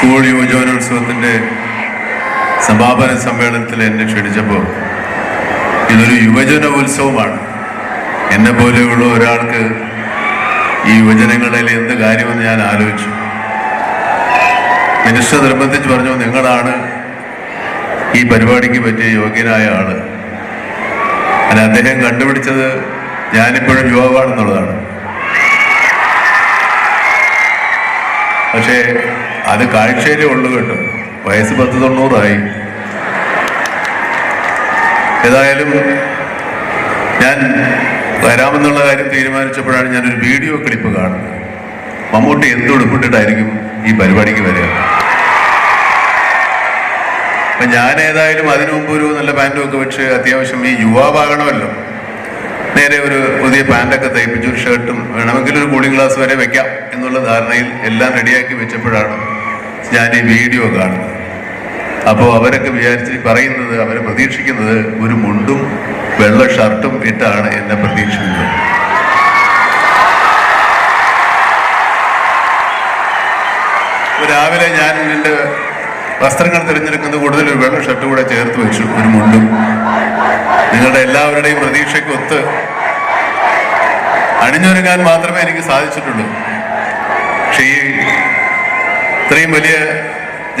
School യുവജനോത്സവത്തിന്റെ സമാപന സമ്മേളനത്തിൽ എന്നെ ക്ഷണിച്ചപ്പോൾ ഇതൊരു യുവജന ഉത്സവമാണ് എന്നെ പോലെയുള്ള ഒരാൾക്ക് ഈ യുവജനങ്ങളിൽ എന്ത് കാര്യമെന്ന് ഞാൻ ആലോചിച്ചു. മിനിസ്റ്റർ നിർബന്ധിച്ച് പറഞ്ഞു നിങ്ങളാണ് ഈ പരിപാടിക്ക് പറ്റിയ യോഗ്യനായ ആൾ. അല്ല അദ്ദേഹം കണ്ടുപിടിച്ചത് ഞാനിപ്പോഴും യുവാവാണെന്നുള്ളതാണ്. പക്ഷേ അത് കാഴ്ചയിലേ ഉള്ളൂ കേട്ടോ. വയസ്സ് പത്ത് തൊണ്ണൂറായി. ഏതായാലും ഞാൻ വരാമെന്നുള്ള കാര്യം തീരുമാനിച്ചപ്പോഴാണ് ഞാനൊരു വീഡിയോ ക്ലിപ്പ് കാണുന്നത്. മമ്മൂട്ടി എന്ത് ഉടുപ്പിട്ടിട്ടായിരിക്കും ഈ പരിപാടിക്ക് വരിക? അപ്പൊ ഞാൻ ഏതായാലും അതിനു മുമ്പ് ഒരു നല്ല പാന്റും ഒക്കെ വെച്ച് അത്യാവശ്യം ഈ യുവാവാകണമല്ലോ. നേരെ ഒരു പുതിയ പാന്റൊക്കെ തയ്പ്പിച്ചു ഷർട്ടും വേണമെങ്കിൽ ഒരു കൂളിംഗ് ഗ്ലാസ് വരെ വെക്കാം എന്നുള്ള ധാരണയിൽ എല്ലാം റെഡിയാക്കി വെച്ചപ്പോഴാണ് ഞാൻ ഈ വീഡിയോ കാണുന്നത് അപ്പോൾ അവരൊക്കെ വിചാരിച്ച് പറയുന്നത് അവർ പ്രതീക്ഷിക്കുന്നത് ഒരു മുണ്ടും വെള്ള ഷർട്ടും ഇട്ടാണ് എന്നെ പ്രതീക്ഷിക്കുന്നത്. രാവിലെ ഞാൻ എന്റെ വസ്ത്രങ്ങൾ തിരഞ്ഞെടുക്കുന്നത് കൂടുതൽ ഒരു വെള്ള ഷർട്ട് കൂടെ ചേർത്ത് വെച്ചു ഒരു മുണ്ടും. നിങ്ങളുടെ എല്ലാവരുടെയും പ്രതീക്ഷയ്ക്കൊത്ത് അണിഞ്ഞൊരുങ്ങാൻ മാത്രമേ എനിക്ക് സാധിച്ചിട്ടുള്ളൂ. പക്ഷേ ഈ ഇത്രയും വലിയ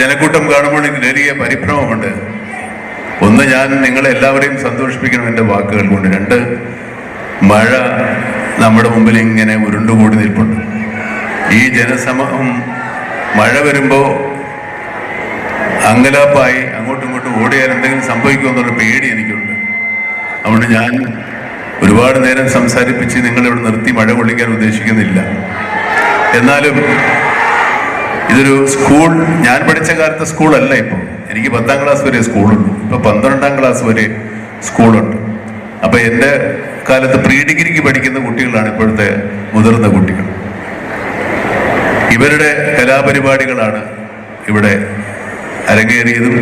ജനക്കൂട്ടം കാണുമ്പോൾ എനിക്ക് നേരിയ പരിഭ്രമമുണ്ട്. ഒന്ന് ഞാൻ നിങ്ങളെ എല്ലാവരെയും സന്തോഷിപ്പിക്കണം എന്റെ വാക്കുകൾ കൊണ്ട്. രണ്ട് മഴ നമ്മുടെ മുമ്പിൽ ഇങ്ങനെ ഉരുണ്ടുകൂടി നിൽപ്പുണ്ട്. ഈ ജനസമൂഹം മഴ വരുമ്പോൾ അങ്കലാപ്പായി അങ്ങോട്ടും ഇങ്ങോട്ടും ഓടിയാൽ എന്തെങ്കിലും സംഭവിക്കുമെന്നുള്ള പേടി എനിക്കുണ്ട്. അതുകൊണ്ട് ഞാൻ ഒരുപാട് നേരം സംസാരിപ്പിച്ച് നിങ്ങളിവിടെ നിർത്തി മഴ കൊള്ളിക്കാൻ ഉദ്ദേശിക്കുന്നില്ല. എന്നാലും ഇതൊരു സ്കൂൾ ഞാൻ പഠിച്ച കാലത്ത് സ്കൂളല്ല ഇപ്പോൾ എനിക്ക് പത്താം ക്ലാസ് വരെ സ്കൂളുണ്ട്. ഇപ്പൊ പന്ത്രണ്ടാം ക്ലാസ് വരെ സ്കൂളുണ്ട്. അപ്പൊ എന്റെ കാലത്ത് പ്രീ ഡിഗ്രിക്ക് പഠിക്കുന്ന കുട്ടികളാണ് ഇപ്പോഴത്തെ മുതിർന്ന കുട്ടികൾ. ഇവരുടെ കലാപരിപാടികളാണ് ഇവിടെ അരങ്ങേറിയതും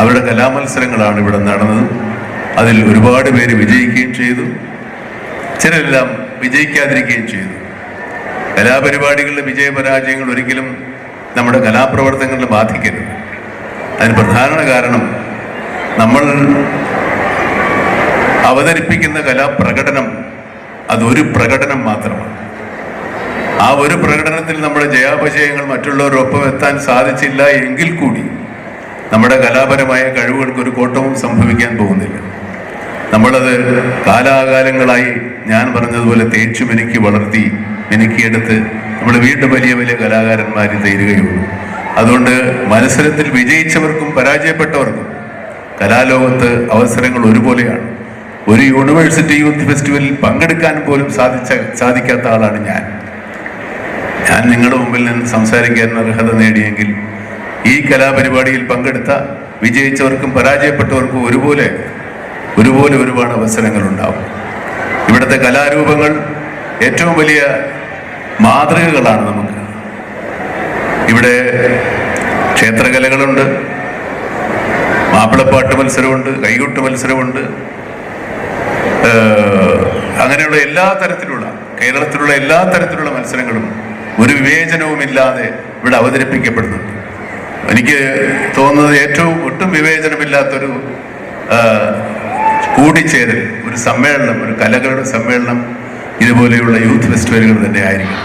അവരുടെ കലാമത്സരങ്ങളാണ് ഇവിടെ നടന്നതും. അതിൽ ഒരുപാട് പേര് വിജയിക്കുകയും ചെയ്തു. ചിലരെല്ലാം വിജയിക്കാതിരിക്കുകയും ചെയ്തു. കലാപരിപാടികളുടെ വിജയപരാജയങ്ങൾ ഒരിക്കലും നമ്മുടെ കലാപ്രവർത്തനങ്ങളിൽ ബാധിക്കരുത്. അതിന് പ്രധാന കാരണം നമ്മൾ അവതരിപ്പിക്കുന്ന കലാപ്രകടനം അതൊരു പ്രകടനം മാത്രമാണ്. ആ ഒരു പ്രകടനത്തിൽ നമ്മുടെ ജയാപജയങ്ങൾ മറ്റുള്ളവരൊപ്പം എത്താൻ സാധിച്ചില്ല എങ്കിൽ കൂടി നമ്മുടെ കലാപരമായ കഴിവുകൾക്ക് ഒരു കോട്ടവും സംഭവിക്കാൻ പോകുന്നില്ല. നമ്മളത് കാലാകാലങ്ങളായി ഞാൻ പറഞ്ഞതുപോലെ തേച്ചുമെനിക്ക് വളർത്തി മിനുക്കിയെടുത്ത് നമ്മൾ വീണ്ടും വലിയ വലിയ കലാകാരന്മാരിൽ തീരുകയുള്ളൂ. അതുകൊണ്ട് മത്സരത്തിൽ വിജയിച്ചവർക്കും പരാജയപ്പെട്ടവർക്കും കലാലോകത്ത് അവസരങ്ങൾ ഒരുപോലെയാണ്. ഒരു യൂണിവേഴ്സിറ്റി യൂത്ത് ഫെസ്റ്റിവലിൽ പങ്കെടുക്കാൻ പോലും സാധിച്ച സാധിക്കാത്ത ആളാണ് ഞാൻ. ഞാൻ നിങ്ങളുടെ മുമ്പിൽ നിന്ന് സംസാരിക്കാൻ അർഹത നേടിയെങ്കിൽ ഈ കലാപരിപാടിയിൽ പങ്കെടുത്ത വിജയിച്ചവർക്കും പരാജയപ്പെട്ടവർക്കും ഒരുപോലെ ഒരുപോലെ ഒരുപാട് അവസരങ്ങൾ ഉണ്ടാവും ഇവിടുത്തെ കലാരൂപങ്ങൾ ഏറ്റവും വലിയ മാതൃകകളാണ് നമുക്ക്. ഇവിടെ ക്ഷേത്രകലകളുണ്ട്. മാപ്പിളപ്പാട്ട് മത്സരമുണ്ട് കൈകൊട്ട് മത്സരമുണ്ട്. അങ്ങനെയുള്ള എല്ലാ തരത്തിലുള്ള കേരളത്തിലുള്ള എല്ലാ തരത്തിലുള്ള മത്സരങ്ങളും ഒരു വിവേചനവും ഇല്ലാതെ ഇവിടെ അവതരിപ്പിക്കപ്പെടുന്നുണ്ട്. എനിക്ക് തോന്നുന്നത് ഏറ്റവും ഒട്ടും വിവേചനമില്ലാത്തൊരു കൂടിച്ചേരൽ ഒരു സമ്മേളനം ഒരു കലകളുടെ സമ്മേളനം ഇതുപോലെയുള്ള യൂത്ത് ഫെസ്റ്റിവലുകൾ തന്നെ ആയിരിക്കും.